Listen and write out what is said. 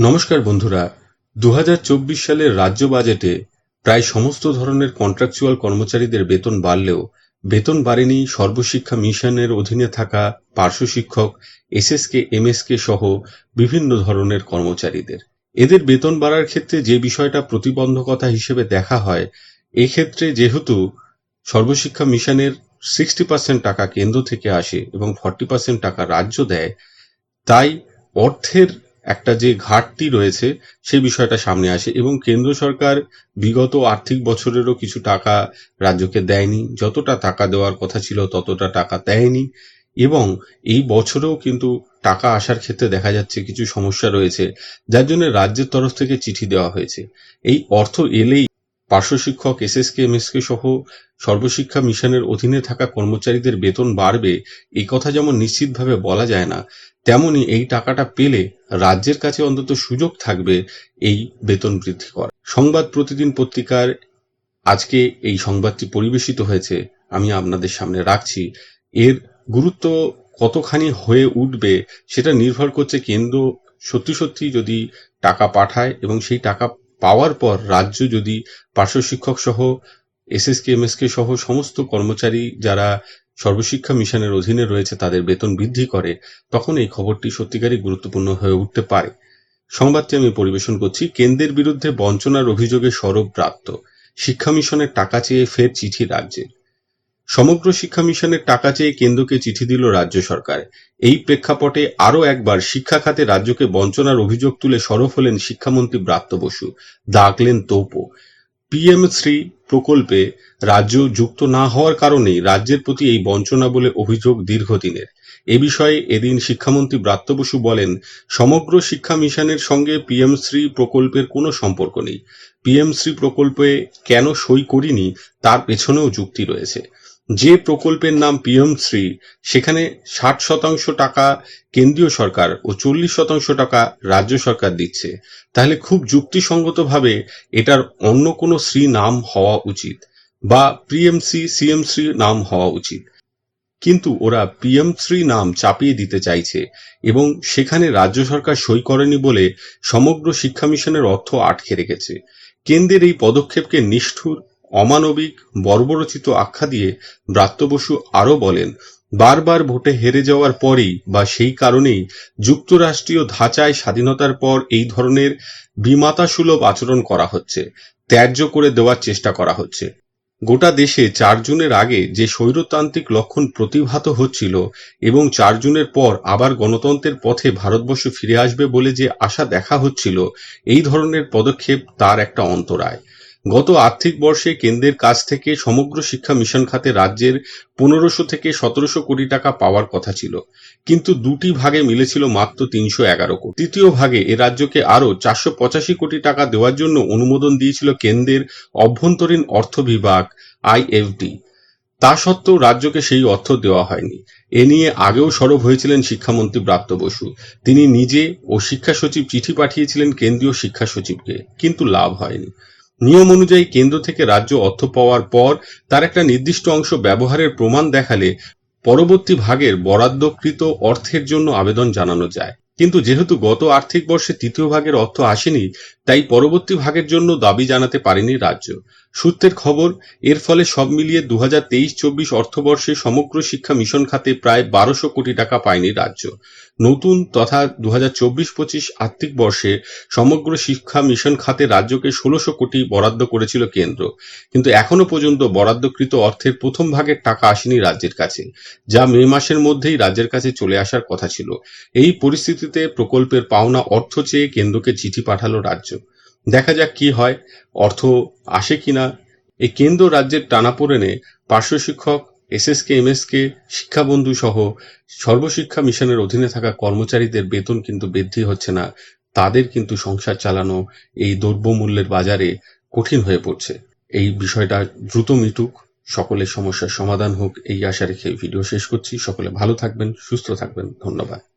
নমস্কার বন্ধুরা দু হাজার চব্বিশ সালের রাজ্য বাজেটে প্রায় সমস্ত ধরনের কন্ট্রাকচুয়াল কর্মচারীদের বেতন বাড়লেও বেতন বাড়েনি সর্বশিক্ষা মিশনের অধীনে থাকা পার্শ্ব শিক্ষক, এসএসকে, এমএসকে সহ বিভিন্ন ধরনের কর্মচারীদের। এদের বেতন বাড়ার ক্ষেত্রে যে বিষয়টা প্রতিবন্ধকতা হিসেবে দেখা হয়, এক্ষেত্রে যেহেতু সর্বশিক্ষা মিশনের সিক্সটি পার্সেন্ট টাকা কেন্দ্র থেকে আসে এবং ফর্টি পার্সেন্ট টাকা রাজ্য দেয়, তাই অর্থের একটা যে ঘাটতি রয়েছে সেই বিষয়টা সামনে আসে এবং কেন্দ্র সরকার বিগত আর্থিক বছরেরও কিছু টাকা রাজ্যকে দেয়নি। যতটা টাকা দেওয়ার কথা ছিল, ততটা টাকা দেয়নি এবং এই বছরেও কিন্তু টাকা আসার ক্ষেত্রে দেখা যাচ্ছে কিছু সমস্যা রয়েছে, যার জন্য রাজ্যের তরফ থেকে চিঠি দেওয়া হয়েছে। এই অর্থ এলেই পার্শ্ব শিক্ষক, এসএসকে কে সহ সর্বশিক্ষা মিশনের অধীনে থাকা কর্মচারীদের বেতন বাড়বে এই কথা যেমন নিশ্চিতভাবে বলা যায় না তেমনি এই টাকাটা পেলে রাজ্যের কাছে অন্তত সুযোগ থাকবে এই বেতন বৃদ্ধি করা সংবাদ প্রতিদিন পত্রিকার আজকে এই সংবাদটি পরিবেশিত হয়েছে। আমি আপনাদের সামনে রাখছি। এর গুরুত্ব কতখানি হয়ে উঠবে সেটা নির্ভর করছে কেন্দ্র সত্যি সত্যি যদি টাকা পাঠায় এবং সেই টাকা পাওয়ার পর রাজ্য যদি পার্শ্ব শিক্ষক সহ এসএসকে এমএসকে সহ সমস্ত কর্মচারী যারা সর্বশিক্ষা মিশনের অধীনে রয়েছে, তাদের বেতন বৃদ্ধি করে, তখন এই খবরটি সত্যিকারই গুরুত্বপূর্ণ হয়ে উঠতে পারে। সংবাদটি আমি পরিবেশন করছি, কেন্দ্রের বিরুদ্ধে বঞ্চনার অভিযোগে সরব প্রাপ্ত। শিক্ষা মিশনের টাকা চেয়ে ফের চিঠি রাজ্যে। সমগ্র শিক্ষা মিশনের টাকা চেয়ে কেন্দ্রকে চিঠি দিল রাজ্য সরকার। এই প্রেক্ষাপটে আরও একবার শিক্ষা খাতে রাজ্যকে বঞ্চনার অভিযোগ তুলে সরব হলেন শিক্ষামন্ত্রী ব্রাত্য বসু দাগলেন তোপও পিএম শ্রী প্রকল্পে রাজ্য যুক্ত না হওয়ার কারণেই রাজ্যের প্রতি এই বঞ্চনা বলে অভিযোগ দীর্ঘদিনের। এ বিষয়ে এদিন শিক্ষামন্ত্রী ব্রাত্য বসু বলেন, সমগ্র শিক্ষা মিশনের সঙ্গে পিএম শ্রী প্রকল্পের কোনো সম্পর্ক নেই। পিএম শ্রী প্রকল্পে কেন সই করিনি, তার পেছনেও যুক্তি রয়েছে। যে প্রকল্পের নাম পিএম শ্রী, সেখানে ষাট শতাংশ টাকা কেন্দ্রীয় সরকার ও চল্লিশ শতাংশ টাকা রাজ্য সরকার দিচ্ছে। তাহলে খুব যুক্তিসঙ্গতভাবে এটার অন্য কোনো শ্রী নাম হওয়া উচিত বা পিএমসি সিএমসি নাম হওয়া উচিত। কিন্তু ওরা পিএম শ্রী নাম চাপিয়ে দিতে চাইছে এবং সেখানে রাজ্য সরকার সই করেনি বলে সমগ্র শিক্ষা মিশনের অর্থ আটকে রেখেছে। কেন্দ্রের এই পদক্ষেপকে নিষ্ঠুর অমানবিক বর্বরচিত আখ্যা দিয়ে ব্রাত্য বসু আরও বলেন, বারবার ভোটে হেরে যাওয়ার পরেই বা সেই কারণেই যুক্তরাষ্ট্রীয় ধাঁচায় স্বাধীনতার পর এই ধরনের বিমাতাসুলভ আচরণ করা হচ্ছে, ত্যায্য করে দেওয়ার চেষ্টা করা হচ্ছে। গোটা দেশে চার জুনের আগে যে স্বৈরতান্ত্রিক লক্ষণ প্রতিভাত হচ্ছিল এবং চার জুনের পর আবার গণতন্ত্রের পথে ভারতবর্ষ ফিরে আসবে বলে যে আশা দেখা হচ্ছিল, এই ধরনের পদক্ষেপ তার একটা অন্তরায়। গত আর্থিক বর্ষে কেন্দ্রের কাছ থেকে সমগ্র শিক্ষা মিশন খাতে রাজ্যের পনেরোশো থেকে সতেরোশো কোটি টাকা পাওয়ার কথা ছিল। কিন্তু দুটি ভাগে মিলেছিল মাত্র তিনশো এগারো কোটি। তৃতীয় ভাগে এ রাজ্যকে আরও চারশো পঁচাশি কোটি টাকা দেওয়ার জন্য অনুমোদন দিয়েছিল কেন্দ্রের অভ্যন্তরীণ অর্থ বিভাগ আইএফডি তা সত্ত্বেও রাজ্যকে সেই অর্থ দেওয়া হয়নি। এ নিয়ে আগেও সরব হয়েছিলেন শিক্ষামন্ত্রী ব্রাত্য বসু। তিনি নিজে ও শিক্ষা সচিব চিঠি পাঠিয়েছিলেন কেন্দ্রীয় শিক্ষা সচিবকে। কিন্তু লাভ হয়নি। নিয়ম অনুযায়ী কেন্দ্র থেকে রাজ্য অর্থ পাওয়ার পর তার একটা নির্দিষ্ট অংশ ব্যবহারের প্রমাণ দেখালে পরবর্তী ভাগের বরাদ্দকৃত অর্থের জন্য আবেদন জানানো যায়। কিন্তু যেহেতু গত আর্থিক বর্ষে তৃতীয় ভাগের অর্থ আসেনি, তাই পরবর্তী ভাগের জন্য দাবি জানাতে পারেনি রাজ্য। সূত্রের খবর, এর ফলে সব মিলিয়ে দু হাজার তেইশ চব্বিশ অর্থবর্ষে সমগ্র শিক্ষা মিশন খাতে প্রায় বারোশো কোটি টাকা পায়নি রাজ্য। নতুন তথা দু হাজার চব্বিশ পঁচিশ আর্থিক বর্ষে সমগ্র শিক্ষা মিশন খাতে রাজ্যকে ষোলোশো কোটি বরাদ্দ করেছিল কেন্দ্র। কিন্তু এখনও পর্যন্ত বরাদ্দকৃত অর্থের প্রথম ভাগের টাকা আসেনি রাজ্যের কাছে, যা মে মাসের মধ্যেই রাজ্যের কাছে চলে আসার কথা ছিল। এই পরিস্থিতিতে প্রকল্পের পাওনা অর্থ চেয়ে কেন্দ্রকে চিঠি পাঠালো রাজ্য। দেখা যাক কি হয়। অর্থ আসে কিনা? এই কেন্দ্র রাজ্যের টানাপোড়েনে পার্শ্ব শিক্ষক, এসএসকে, এমএসকে, শিক্ষাবন্ধু সহ সর্বশিক্ষা মিশনের অধীনে থাকা কর্মচারীদের বেতন কিন্তু বৃদ্ধি হচ্ছে না। তাদের কিন্তু সংসার চালানো এই দ্রব্যমূল্যের বাজারে কঠিন হয়ে পড়ছে। এই বিষয়টা দ্রুত মিটুক। সকলের সমস্যার সমাধান হোক, এই আশা রেখে ভিডিও শেষ করছি। সকলে ভালো থাকবেন, সুস্থ থাকবেন। ধন্যবাদ।